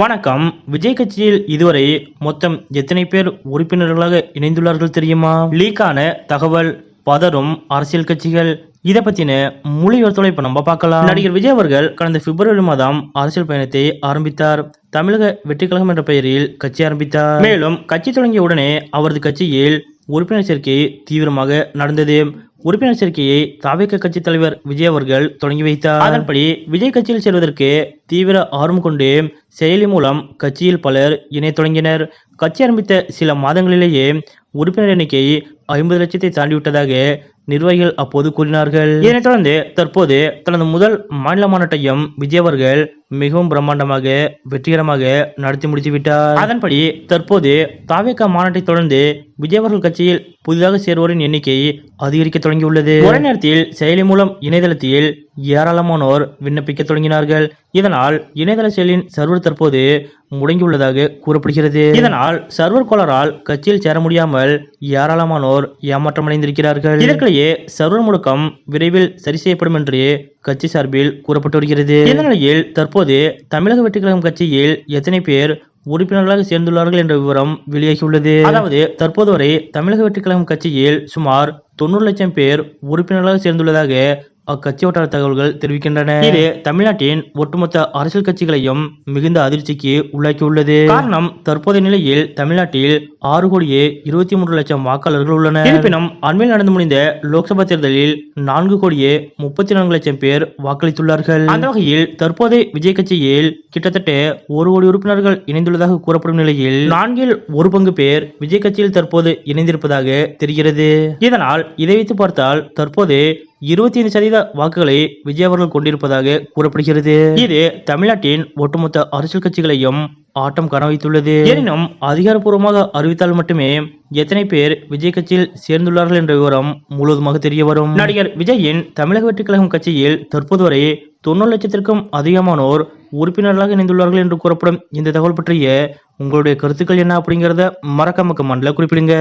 வணக்கம். விஜய் கட்சியில் இதுவரை மொத்தம் எத்தனை பேர் உறுப்பினர்களாக இணைந்துள்ளார்கள் தெரியுமா? லீக்கான தகவல் பதறும் அரசியல் கட்சிகள் இதை பத்தின முழு விவரத்தோட இப்ப நம்ம பார்க்கலாம். நடிகர் விஜய் அவர்கள் கடந்த பிப்ரவரி மாதம் அரசியல் பயணத்தை ஆரம்பித்தார். தமிழக வெற்றி கழகம் என்ற பெயரில் கட்சி ஆரம்பித்தார். மேலும் கட்சி தொடங்கிய உடனே அவரது கட்சியில் உறுப்பினர் சேர்க்கை தீவிரமாக நடந்தது. உறுப்பினர் சேர்க்கையை தாவேக கட்சி தலைவர் விஜய் அவர்கள் தொடங்கி வைத்தார். அதன்படி விஜய் கட்சியில் சேர்வதற்கு தீவிர ஆர்வம் கொண்டு செயலி மூலம் கட்சியில் பலர் இணைய தொடங்கினர். கட்சி ஆரம்பித்த சில மாதங்களிலேயே உறுப்பினர் எண்ணிக்கை ஐம்பது லட்சத்தை தாண்டிவிட்டதாக நிர்வாகிகள் அப்போது கூறினார்கள். இதனைத் தொடர்ந்து தற்போது தனது முதல் மாநில மாநாட்டையும் விஜய் அவர்கள் மிகவும் பிரம்மாண்டமாக வெற்றிகரமாக நடத்தி முடித்துவிட்டார். அதன்படி தற்போது தாவேக்கா மாநாட்டை தொடர்ந்து விஜய் அவர்கள் கட்சியில் புதிதாக சேருவோரின் எண்ணிக்கை அதிகரிக்க தொடங்கியுள்ளது. ஒரே நேரத்தில் செயலி மூலம் இணையதளத்தில் ஏராளமானோர் விண்ணப்பிக்க தொடங்கினார்கள். இதனால் இணையதள செயலின் சர்வர் தற்போது முடங்கியுள்ளதாக கூறப்படுகிறது. இதனால் சர்வர் கோளாறால் கட்சியில் சேர முடியாமல் ஏராளமானோர் ஏமாற்றமடைந்திருக்கிறார்கள். இதற்கிடையே சர்வர் முடக்கம் விரைவில் சரி செய்யப்படும் என்று கட்சி சார்பில் கூறப்பட்டு வருகிறது. இந்த நிலையில் தற்போது தமிழக வெற்றி கழகம் கட்சியில் எத்தனை பேர் உறுப்பினர்களாக சேர்ந்துள்ளார்கள் என்ற விவரம் வெளியாகியுள்ளது. அதாவது தற்போது வரை தமிழக வெற்றி கழகம் கட்சியில் சுமார் தொண்ணூறு லட்சம் பேர் உறுப்பினர்களாக சேர்ந்துள்ளதாக அக்கட்சி வட்டார தகவல்கள் தெரிவிக்கின்றன. இது தமிழ்நாட்டின் ஒட்டுமொத்த அரசியல் கட்சிகளையும் மிகுந்த அதிர்ச்சிக்கு உள்ளாக்கியுள்ளது. காரணம் தற்போதைய நிலையில் தமிழ்நாட்டில் ஆறு கோடியே இருபத்தி மூன்று லட்சம் வாக்காளர்கள் உள்ளனர். இருப்பினும் அண்மையில் நடந்து முடிந்த லோக்சபா தேர்தலில் நான்கு கோடியே முப்பத்தி நான்கு லட்சம் பேர் வாக்களித்துள்ளார்கள். அந்த வகையில் தற்போதைய விஜய் கட்சியில் கிட்டத்தட்ட ஒரு கோடி உறுப்பினர்கள் இணைந்துள்ளதாக கூறப்படும் நிலையில் நான்கில் ஒரு பங்கு பேர் விஜய் கட்சியில் தற்போது இணைந்திருப்பதாக தெரிகிறது. இதனால் இதை வைத்து பார்த்தால் தற்போது இருபத்தி ஐந்து சதவீத வாக்குகளை விஜய் அவர்கள் கொண்டிருப்பதாக கூறப்படுகிறது. இது தமிழ்நாட்டின் ஒட்டுமொத்த அரசியல் கட்சிகளையும் ஆட்டம் காண வைத்துள்ளது. எனினும் அதிகாரப்பூர்வமாக அறிவித்தால் மட்டுமே எத்தனை பேர் விஜய் கட்சியில் சேர்ந்துள்ளார்கள் என்ற விவரம் முழுவதுமாக தெரிய வரும். நடிகர் விஜயின் தமிழக வெற்றி கழகம் கட்சியில் தற்போது வரை தொண்ணூறு லட்சத்திற்கும் அதிகமானோர் உறுப்பினர்களாக இணைந்துள்ளார்கள் என்று கூறப்படும் இந்த தகவல் பற்றிய உங்களுடைய கருத்துக்கள் என்ன அப்படிங்கிறத மறக்காம கமெண்ட்ல குறிப்பிடுங்க.